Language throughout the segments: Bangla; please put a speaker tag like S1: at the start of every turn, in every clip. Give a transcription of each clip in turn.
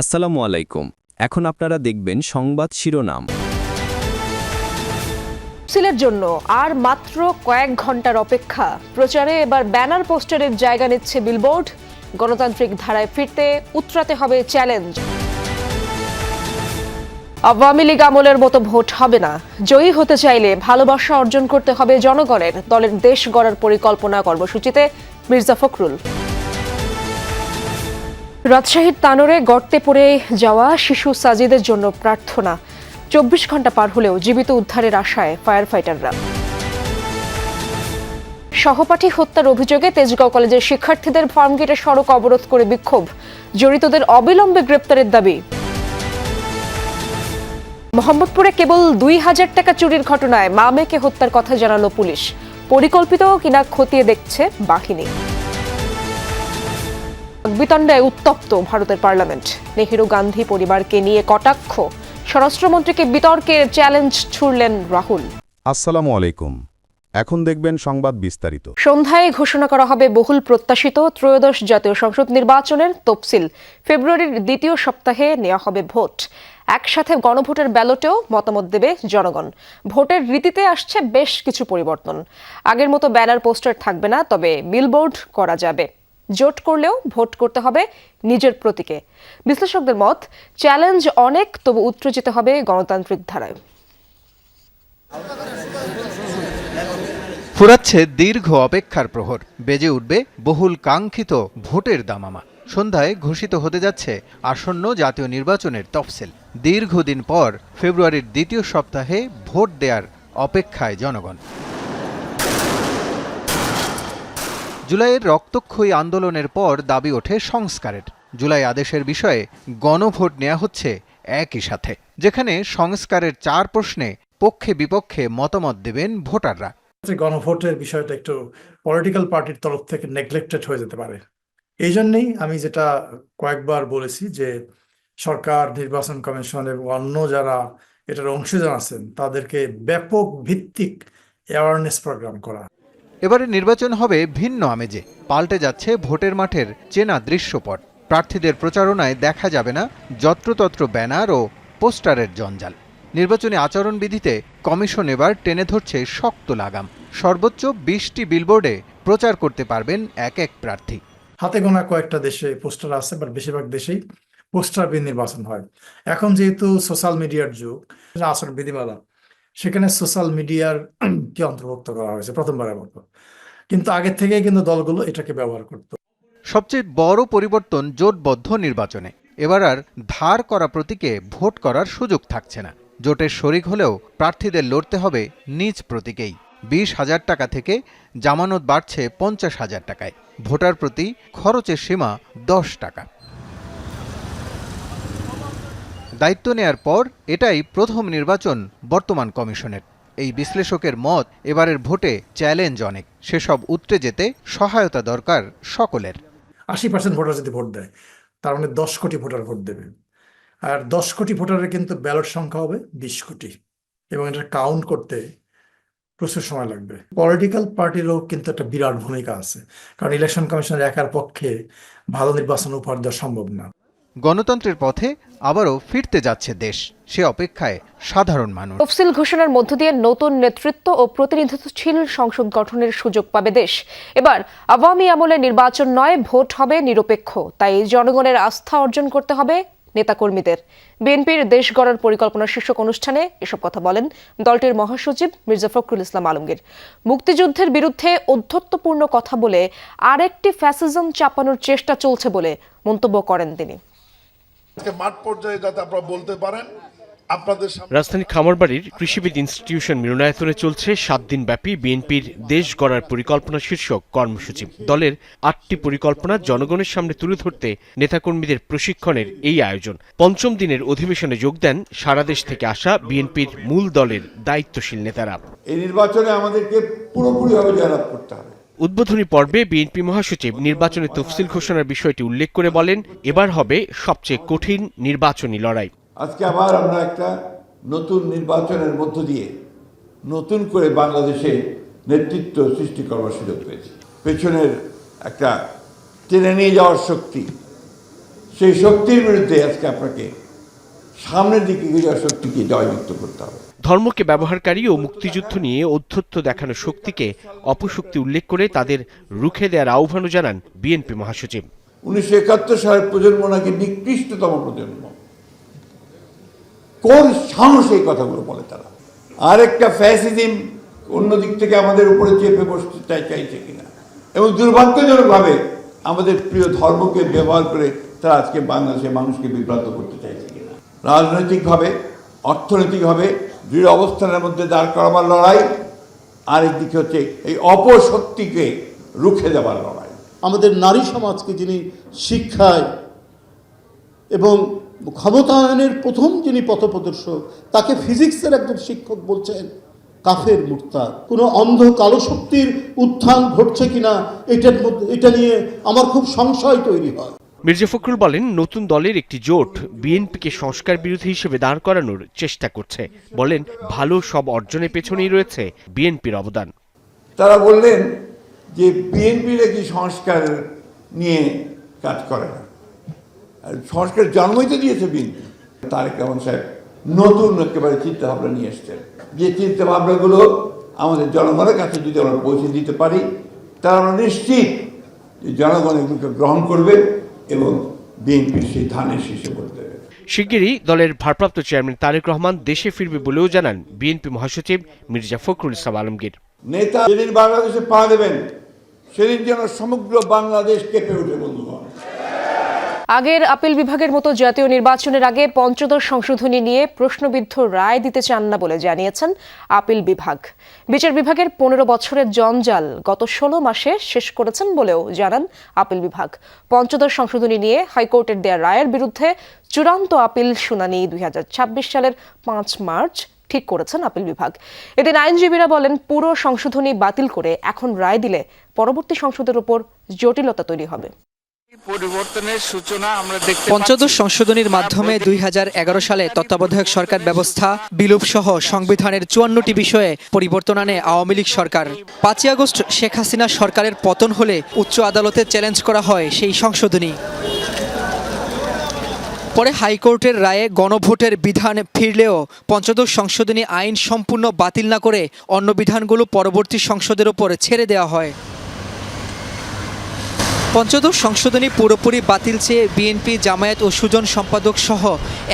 S1: আসসালামু আলাইকুম। এখন আপনারা দেখবেন সংবাদ শিরোনাম।
S2: সিলের জন্য আর মাত্র কয়েক ঘণ্টার অপেক্ষা। প্রচারে এবার ব্যানার পোস্টারের জায়গা নিচ্ছে বিলবোর্ড। গণতান্ত্রিক ধারায় ফিরতে উতরাতে হবে চ্যালেঞ্জ। আওয়ামী লীগ আমলের মতো ভোট হবে না। জয়ী হতে চাইলে ভালোবাসা অর্জন করতে হবে জনগণের। দলের দেশ গড়ার পরিকল্পনা কর্মসূচিতে মির্জা ফখরুল। রাজশাহীর তানোরে গর্তে পড়ে যাওয়া শিশু সাজিদের জন্য প্রার্থনা। চব্বিশ ঘণ্টা পার হলেও জীবিত উদ্ধারের আশায় ফায়ার ফাইটাররা সহপাঠী হত্যার অভিযোগে তেজগাঁও কলেজের শিক্ষার্থীদের ফার্মগেটে সড়ক অবরোধ করে বিক্ষোভ। জড়িতদের অবিলম্বে গ্রেপ্তারের দাবি। মোহাম্মদপুরে কেবল দুই হাজার টাকা চুরির ঘটনায় মা মেয়েকে হত্যার কথা জানালো পুলিশ। পরিকল্পিত কিনা খতিয়ে দেখছে বাহিনী। বিতণ্ডায় উত্তপ্ত ভারতের পার্লামেন্ট। নেহেরু গান্ধী পরিবারকে নিয়ে কটাক্ষ। স্বরাষ্ট্রমন্ত্রীকে বিতর্কের চ্যালেঞ্জ ছুড়লেন রাহুল।
S3: আসসালামু আলাইকুম। এখন দেখবেন সংবাদ বিস্তারিত।
S2: সন্ধ্যায় ঘোষণা করা হবে বহুল প্রত্যাশিত ত্রয়োদশ জাতীয় সংসদ নির্বাচনের তফসিল। ফেব্রুয়ারির দ্বিতীয় সপ্তাহে নেওয়া হবে ভোট। একসাথে গণভোটের ব্যালটেও মতামত দেবে জনগণ। ভোটের রীতিতে আসছে বেশ কিছু পরিবর্তন। আগের মতো ব্যানার পোস্টার থাকবে না তবে বিলবোর্ড করা যাবে। জোট করলেও ভোট করতে হবে নিজের প্রতীকে। বিশ্লেষকদের মত, চ্যালেঞ্জ অনেক, তবু উত্তেজিত হবে গণতান্ত্রিক ধারায়।
S4: ফুরাচ্ছে দীর্ঘ অপেক্ষার প্রহর। বেজে উঠবে বহুল কাঙ্ক্ষিত ভোটের দামামা। সন্ধ্যায় ঘোষিত হতে যাচ্ছে আসন্ন জাতীয় নির্বাচনের তফসিল। দীর্ঘদিন পর ফেব্রুয়ারির দ্বিতীয় সপ্তাহে ভোট দেওয়ার অপেক্ষায় জনগণ। জুলাইয়ের রক্তক্ষয়ী আন্দোলনের পর দাবি ওঠে সংস্কারের। জুলাই আদেশের বিষয়ে গণভোট নেওয়া হচ্ছে একই সাথে, যেখানে সংস্কারের চার প্রশ্নে পক্ষে বিপক্ষে মতামত দেবেন ভোটাররা।
S5: গণভোটের বিষয়টা একটু পলিটিক্যাল পার্টির তরফ থেকে নেগলেক্টেড হয়ে যেতে পারে। এই জন্যেই আমি যেটা কয়েকবার বলেছি যে সরকার, নির্বাচন কমিশন এবং অন্য যারা এটার অংশীদার আছেন, তাদেরকে ব্যাপক ভিত্তিক অ্যাওয়ারনেস প্রোগ্রাম করা।
S4: এবারে নির্বাচন হবে ভিন্ন আমেজে। পাল্টে যাচ্ছে ভোটের মাঠের চেনা দৃশ্যপট। প্রার্থীদের প্রচারণায় দেখা যাবে না যত্রতত্র ব্যানার ও পোস্টারের জঞ্জাল। নির্বাচনী আচরণবিধিতে কমিশন এবার টেনে ধরছে শক্ত লাগাম। সর্বোচ্চ বিশটি বিলবোর্ডে প্রচার করতে পারবেন এক এক প্রার্থী।
S5: হাতে গোনা কয়েকটা দেশে পোস্টার আছে, বাট বেশিরভাগ দেশেই পোস্টার নির্বাচন হয়। এখন যেহেতু সোশ্যাল মিডিয়ার যুগ আচরণ বিধিমালা সেখানে সোশ্যাল মিডিয়ার কি অন্তর্ভুক্ত করা হয়েছে, প্রথমবারের মতো। কিন্তু আগের থেকেই কিন্তু দলগুলো এটাকে ব্যবহার করতো।
S4: সবচেয়ে বড় পরিবর্তন জোটবদ্ধ নির্বাচনে। এবার আর ধার করা প্রতীকে ভোট করার সুযোগ থাকছে না। জোটের শরিক হলেও প্রার্থীদের লড়তে হবে নিজ প্রতীকেই। বিশ হাজার টাকা থেকে জামানত বাড়ছে পঞ্চাশ হাজার টাকায়। ভোটার প্রতি খরচের সীমা দশ টাকা। দায়িত্ব নেয়ার পর এটাই প্রথম নির্বাচন বর্তমান কমিশনের। এই বিশ্লেষকের মত, এবারের ভোটে চ্যালেঞ্জ অনেক। সেসব উতরে যেতে সহায়তা দরকার সকলের।
S5: আশি পার্সেন্ট ভোটার যদি ভোট দেয়, তার মানে দশ কোটি ভোটার ভোট দেবে। আর দশ কোটি ভোটারের কিন্তু ব্যালট সংখ্যা হবে বিশ কোটি। এবং এটা কাউন্ট করতে প্রচুর সময় লাগবে। পলিটিক্যাল পার্টিরও কিন্তু একটা বিরাট ভূমিকা আছে। কারণ ইলেকশন কমিশনের একার পক্ষে ভালো নির্বাচন উপহার দেওয়া সম্ভব না।
S4: গণতন্ত্রের পথে আবারও ফিরতে যাচ্ছে দেশ। সে অপেক্ষায় সাধারণ মানুষ।
S2: তফসিল ঘোষণার মধ্য দিয়ে নতুন নেতৃত্ব ও প্রতিনিধিত্বশীল সংসদ গঠনের সুযোগ পাবে দেশ। এবার আওয়ামী আমলে নির্বাচন নয়, ভোট হবে নিরপেক্ষ। তাই জনগণের আস্থা অর্জন করতে হবে নেতাকর্মীদের। বিএনপির দেশ গড়ার পরিকল্পনা শীর্ষক অনুষ্ঠানে এসব কথা বলেন দলটির মহাসচিব মির্জা ফখরুল ইসলাম আলমগীর। মুক্তিযুদ্ধের বিরুদ্ধে অধ্যত্বপূর্ণ কথা বলে আরেকটি ফ্যাসিজম চাপানোর চেষ্টা চলছে বলে মন্তব্য করেন তিনি।
S6: মাঠ পর্যায়ে যাতে আপনারা বলতে পারেন আপনাদের সামনে
S7: রাজধানী খামারবাড়ির কৃষিবিদ ইনস্টিটিউশন মিলনায়তনে চলছে সাত দিন ব্যাপী বিএনপির দেশ গড়ার পরিকল্পনা শীর্ষক কর্মসূচি। দলের আটটি পরিকল্পনা জনগণের সামনে তুলে ধরতে নেতাকর্মীদের প্রশিক্ষণের এই আয়োজন। পঞ্চম দিনের অধিবেশনে যোগ দেন সারা দেশ থেকে আসা বিএনপির মূল দলের দায়িত্বশীল নেতারা।
S8: এই নির্বাচনে আমাদেরকে পুরোপুরিভাবে জয়লাভ করতে হবে।
S7: উদ্বোধনী পর্বে বিএনপি মহাসচিব নির্বাচনের তফসিল ঘোষণার বিষয়টি উল্লেখ করে বলেন, এবার হবে সবচেয়ে কঠিন নির্বাচনী লড়াই।
S8: আজকে আবার আমরা একটা নতুন নির্বাচনের মধ্য দিয়ে নতুন করে বাংলাদেশে নেতৃত্ব সৃষ্টি করবার সুযোগ পেয়েছি। পেছনের একটা টেনে নিয়ে যাওয়ার শক্তি, সেই শক্তির বিরুদ্ধে আজকে আপনাকে সামনের দিকে যাওয়ার শক্তিকে জয়যুক্ত করতে হবে।
S7: ধর্মকে ব্যবহারকারী ও মুক্তিযুদ্ধ নিয়ে অধ্যত্ব দেখানো শক্তিকে অপশক্তি উল্লেখ করে তাদের রুখে দেওয়ার আহ্বানও জানান বিএনপি মহাসচিব।
S8: উনিশশো একাত্তর সালের প্রজন্ম নাকি নিকৃষ্টতম প্রজন্ম। কোন সাহস এই কথাগুলো বলে তারা? আরেকটা ফ্যাসিজম অন্য দিক থেকে আমাদের উপরে চেপে বসতে চাই, চাইছে কিনা? এবং দুর্ভাগ্যজনকভাবে আমাদের প্রিয় ধর্মকে ব্যবহার করে তারা আজকে বাংলাদেশের মানুষকে বিভ্রান্ত করতে চাইছে কিনা? রাজনৈতিকভাবে, অর্থনৈতিকভাবে দৃঢ় অবস্থানের মধ্যে দাঁড় করাবার লড়াই আরেকদিকে হচ্ছে এই অপশক্তিকে রুখে দেওয়ার লড়াই।
S9: আমাদের নারী সমাজকে যিনি শিক্ষায় এবং ক্ষমতায়নের প্রথম যিনি পথপ্রদর্শক, তাকে ফিজিক্সের একজন শিক্ষক বলছেন কাফের মুক্তা কোনো অন্ধ কালো শক্তির উত্থান ঘটছে কিনা, এটার মধ্যে, এটা নিয়ে আমার খুব সংশয় তৈরি হয়।
S7: মির্জা ফখরুল বলেন, নতুন দলের একটি জোট বিএনপিকে সংস্কার বিরোধী হিসেবে দাঁড় করানোর চেষ্টা করছে। বলেন, ভালো সব অর্জনের পেছনেই রয়েছে বিএনপির অবদান।
S8: তারা বললেন যে বিএনপির কি সংস্কার নিয়ে কাজ করে না। সংস্কার জন্মই তো দিয়েছে বিএনপি। তারেক রহমান সাহেব নতুন একেবারে চিন্তাভাবনা নিয়ে এসছেন। যে চিন্তাভাবনাগুলো আমাদের জনগণের কাছে যদি আমরা পৌঁছে দিতে পারি, তাহলে আমরা নিশ্চিত যে জনগণ এগুলোকে গ্রহণ করবে। এবং বিএনপির সেই ধানের শীষে ভোট দেবে
S7: শিগগিরই দলের ভারপ্রাপ্ত চেয়ারম্যান তারেক রহমান দেশে ফিরবে বলেও জানান বিএনপি মহাসচিব মির্জা ফখরুল ইসলাম আলমগীর।
S8: নেতা যেদিন বাংলাদেশে পা দেবেন সেদিন যেন সমগ্র বাংলাদেশ কেঁপে ওঠে বন্ধুগণ।
S2: আগের আপিল বিভাগের মতো জাতীয় নির্বাচনের আগে পঞ্চদশ সংশোধনী নিয়ে প্রশ্নবিদ্ধ রায় দিতে চান না বলে জানিয়েছেন আপিল বিভাগ। বিচার বিভাগের পনেরো বছরের জঞ্জাল গত ষোলো মাসে শেষ করেছেন বলেও জানান আপিল বিভাগ। পঞ্চদশ সংশোধনী নিয়ে হাইকোর্টের দেয়া রায়ের বিরুদ্ধে চূড়ান্ত আপিল শুনানি দুই হাজার ছাব্বিশ সালের পাঁচ মার্চ ঠিক করেছেন আপিল বিভাগ। এদিন আইনজীবীরা বলেন, পুরো সংশোধনী বাতিল করে এখন রায় দিলে পরবর্তী সংসদের উপর জটিলতা তৈরি হবে।
S10: পরিবর্তনের সূচনা আমরা দেখতে
S11: পঞ্চদশ সংশোধনীর মাধ্যমে দুই হাজার এগারো সালে তত্ত্বাবধায়ক সরকার ব্যবস্থা বিলোপ সহ সংবিধানের চুয়ান্নটি বিষয়ে পরিবর্তন আনে আওয়ামী লীগ সরকার। পাঁচই আগস্ট শেখ হাসিনা সরকারের পতন হলে উচ্চ আদালতে চ্যালেঞ্জ করা হয় সেই সংশোধনী। পরে হাইকোর্টের রায়ে গণভোটের বিধান ফিরলেও পঞ্চদশ সংশোধনী আইন সম্পূর্ণ বাতিল না করে অন্য বিধানগুলো পরবর্তী সংসদের ওপর ছেড়ে দেওয়া হয়। পঞ্চদশ সংশোধনী পুরোপুরি বাতিল চেয়ে বিএনপি, জামায়াত ও সুজন সম্পাদক সহ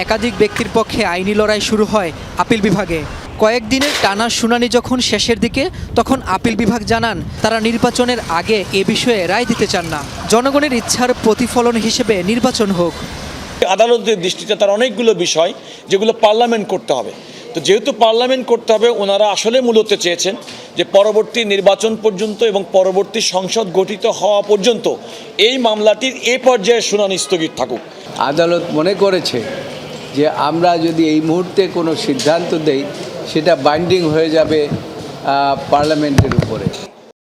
S11: একাধিক ব্যক্তির পক্ষে আইনি লড়াই শুরু হয় আপিল বিভাগে। কয়েকদিনের টানা শুনানি যখন শেষের দিকে, তখন আপিল বিভাগ জানান, তারা নির্বাচনের আগে এ বিষয়ে রায় দিতে চান না। জনগণের ইচ্ছার প্রতিফলন হিসেবে নির্বাচন হোক।
S10: আদালতের দৃষ্টিতে তার অনেকগুলো বিষয়, যেগুলো পার্লামেন্ট করতে হবে। তো যেহেতু পার্লামেন্ট করতে হবে, ওনারা আসলে মূলত চেয়েছেন যে পরবর্তী নির্বাচন পর্যন্ত এবং পরবর্তী সংসদ গঠিত হওয়া পর্যন্ত এই মামলাটির এ পর্যায়ে শুনানি স্থগিত থাকুক।
S11: আদালত মনে করেছে যে আমরা যদি এই মুহূর্তে কোনো সিদ্ধান্ত দেই, সেটা বাইন্ডিং হয়ে যাবে পার্লামেন্টের উপরে।